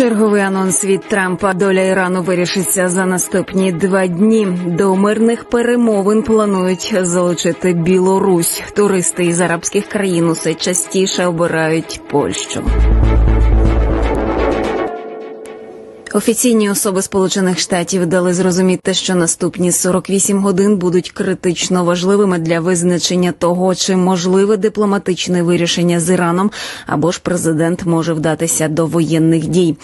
Черговий анонс від Трампа доля Ірану вирішиться за наступні два дні. До мирних перемовин планують залучити Білорусь. Туристи із арабських країн усе частіше обирають Польщу. Офіційні особи Сполучених Штатів дали зрозуміти, що наступні 48 годин будуть критично важливими для визначення того, чи можливе дипломатичне вирішення з Іраном, або ж президент може вдатися до воєнних дій.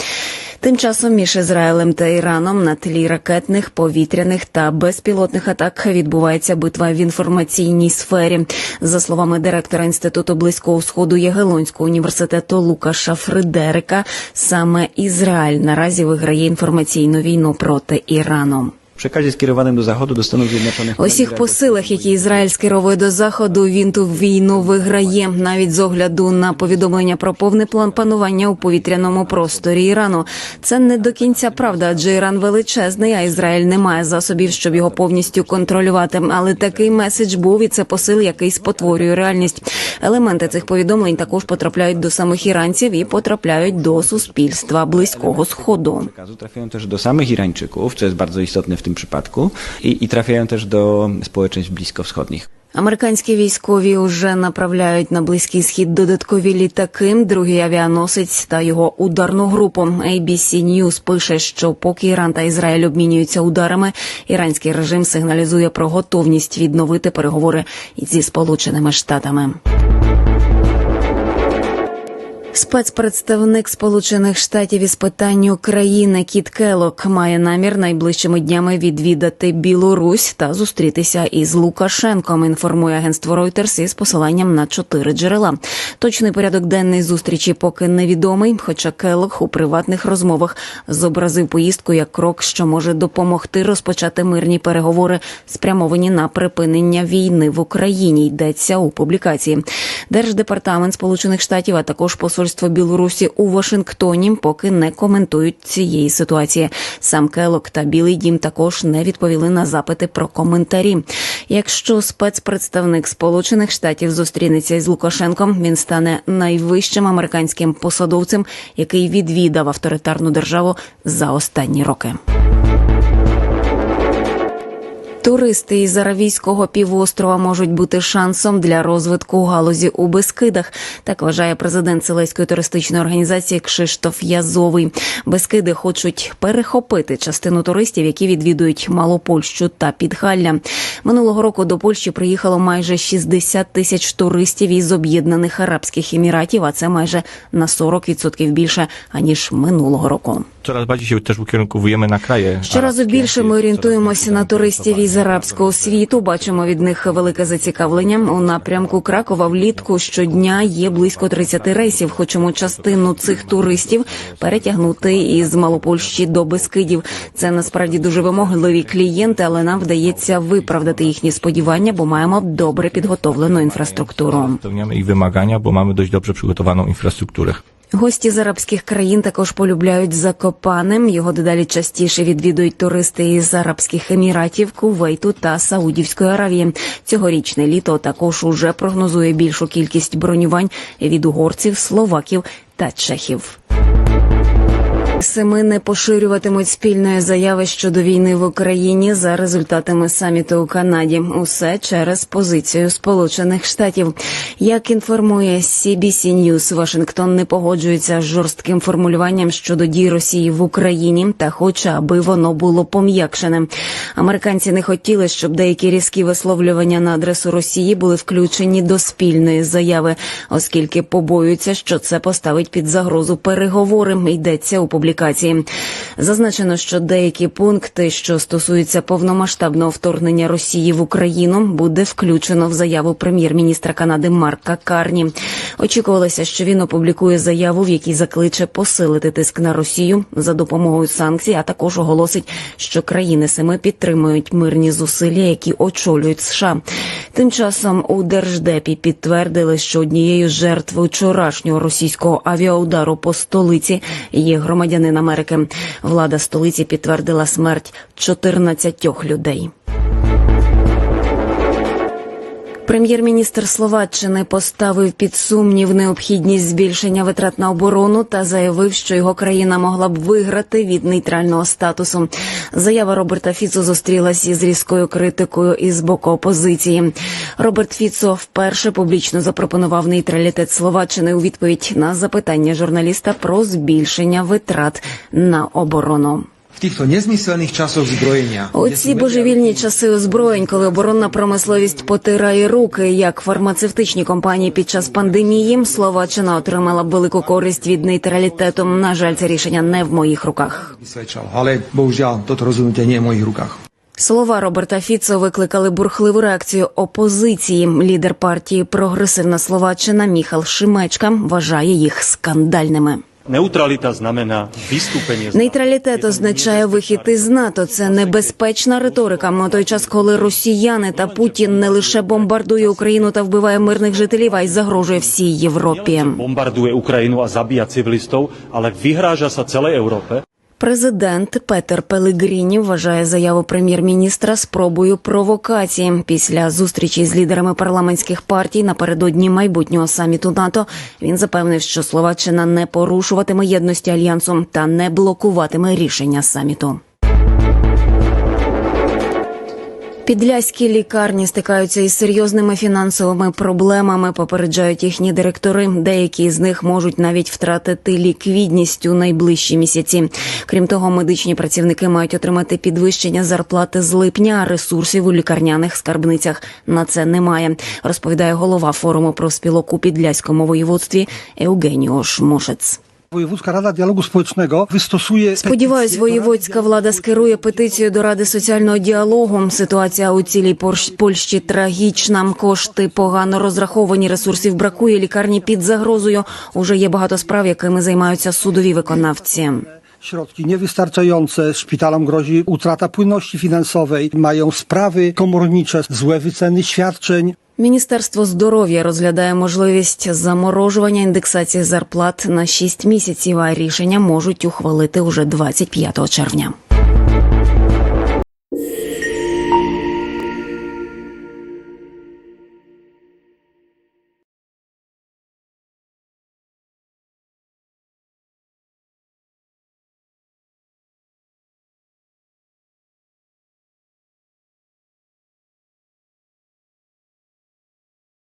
Тим часом між Ізраїлем та Іраном на тлі ракетних, повітряних та безпілотних атак відбувається битва в інформаційній сфері. За словами директора інституту близького сходу Ягелонського університету Лукаша Фредерика, саме Ізраїль наразі виграє інформаційну війну проти Ірану. Przekazie skierowanym do Zachodu, do Stanów Zjednoczonych. Усіх посилах, які Ізраїль скеровує до заходу, він ту війну виграє навіть з огляду на повідомлення про повний план панування у повітряному просторі Ірану. Це не до кінця правда, адже Іран величезний, а Ізраїль не має засобів, щоб його повністю контролювати. Але такий меседж був і це посил, який спотворює реальність. Елементи цих повідомлень також потрапляють до самих іранців і потрапляють до суспільства близького сходу. Też do samych Irańczyków, co jest bardzo istotne w tym przypadku, i, i trafiają też do społeczeństw bliskowschodnich. Американські військові вже направляють на близький схід додаткові літаки, другий авіаносець та його ударну групу. ABC News пише, що поки Іран та Ізраїль обмінюються ударами, іранський режим сигналізує про готовність відновити переговори зі Сполученими Штатами. Спецпредставник Сполучених Штатів із питань України Кіт Келок має намір найближчими днями відвідати Білорусь та зустрітися із Лукашенком. Інформує агентство Reuters із посиланням на чотири джерела. Точний порядок денний зустрічі поки невідомий. Хоча Келок у приватних розмовах зобразив поїздку як крок, що може допомогти розпочати мирні переговори, спрямовані на припинення війни в Україні. Йдеться у публікації. Держдепартамент Сполучених Штатів, а також посольство Білорусі у Вашингтоні, поки не коментують цієї ситуації. Сам Келок та Білий Дім також не відповіли на запити про коментарі. Якщо спецпредставник Сполучених Штатів зустрінеться із Лукашенком, він стане найвищим американським посадовцем, який відвідав авторитарну державу за останні роки. Туристи із Аравійського півострова можуть бути шансом для розвитку галузі у Бескидах. Так вважає президент Селеської туристичної організації Кшиштоф Язовий. Бескиди хочуть перехопити частину туристів, які відвідують Малопольщу та Підгалля. Минулого року до Польщі приїхало майже 60 тисяч туристів із Об'єднаних Арабських Еміратів, а це майже на 40% більше аніж минулого року. Coraz bardziej się też ukierunkowujemy na kraje. Щоразу arabskie, більше ми орієнтуємося на туристів із арабського світу. Бачимо від них велике зацікавлення у напрямку Кракова. Влітку щодня є близько 30 рейсів. Хочемо частину цих туристів перетягнути із Малопольщі до Бескидів. Це насправді дуже вимогливі клієнти, але нам вдається виправдати їхні сподівання, бо маємо добре підготовлену інфраструктуру. Spełniamy ich wymagania, bo mamy dość dobrze przygotowaną infrastrukturę. Гості з арабських країн також полюбляють Закопаним. Його дедалі частіше відвідують туристи із Арабських Еміратів, Кувейту та Саудівської Аравії. Цьогорічне літо також уже прогнозує більшу кількість бронювань від угорців, словаків та чехів. Семи не поширюватимуть спільної заяви щодо війни в Україні за результатами саміту у Канаді. Усе через позицію Сполучених Штатів. Як інформує CBC News, Вашингтон не погоджується з жорстким формулюванням щодо дій Росії в Україні та хоче, аби воно було пом'якшене. Американці не хотіли, щоб деякі різкі висловлювання на адресу Росії були включені до спільної заяви, оскільки побоюються, що це поставить під загрозу переговори. Йдеться у публікації. Зазначено, що деякі пункти, що стосуються повномасштабного вторгнення Росії в Україну, буде включено в заяву прем'єр-міністра Канади Марка Карні. Очікувалося, що він опублікує заяву, в якій закличе посилити тиск на Росію за допомогою санкцій, а також оголосить, що країни семи підтримують мирні зусилля, які очолюють США. Тим часом у держдепі підтвердили, що однією з жертв вчорашнього російського авіаудару по столиці є громадянин Америки. Влада столиці підтвердила смерть 14 людей. Прем'єр-міністр Словаччини поставив під сумнів необхідність збільшення витрат на оборону та заявив, що його країна могла б виграти від нейтрального статусу. Заява Роберта Фіцо зустрілася із різкою критикою із боку опозиції. Роберт Фіцо вперше публічно запропонував нейтралітет Словаччини у відповідь на запитання журналіста про збільшення витрат на оборону. V týchto nezmyselných časoch zbrojenia. У ці божевільні часи озброєнь, коли оборонна промисловість потирає руки, як фармацевтичні компанії під час пандемії, Словаччина отримала велику користь від нейтралітету. На жаль, це рішення не в моїх руках. Bohužiaľ, toto rozhodnutie nie je v mojich rukách. Слова Роберта Фіцо викликали бурхливу реакцію опозиції. Лідер партії Прогресивна Словаччина Міхал Шимечка вважає їх скандальними. Neutralita знамена vystúpenie Нейтралітет означає вихід із НАТО. Це небезпечна риторика. На той час, коли росіяни та Путін не лише бомбардує Україну та вбиває мирних жителів, а й загрожує всій Європі. Бомбардує Україну, а zabíja цивілістів, але вигража celej Európe. Президент Петер Пелегріні вважає заяву прем'єр-міністра спробою провокації після зустрічі з лідерами парламентських партій напередодні майбутнього саміту НАТО. Він запевнив, що Словаччина не порушуватиме єдності альянсу та не блокуватиме рішення саміту. Підляські лікарні стикаються із серйозними фінансовими проблемами. Попереджають їхні директори. Деякі з них можуть навіть втратити ліквідність у найближчі місяці. Крім того, медичні працівники мають отримати підвищення зарплати з липня. а Ресурсів у лікарняних скарбницях на це немає. Розповідає голова форуму про спілок у підляському воєводстві Евгеніо Шмошець. Wojewódzka Rada Dialogu Społecznego wystosuje Сподіваюсь, воєводська влада скерує петицію до Ради соціального діалогу. Ситуація у цілій Порш- Польщі трагічна. Кошти погано розраховані, ресурсів бракує. Лікарні під загрозою. Уже є багато справ, якими займаються судові виконавці. środki niewystarczające, szpitalom grozi utrata płynności finansowej, mają sprawy komornicze, złe wyceny świadczeń. Міністерство здоров'я розглядає можливість заморожування індексації зарплат на 6 місяців. А рішення можуть ухвалити уже 25 червня.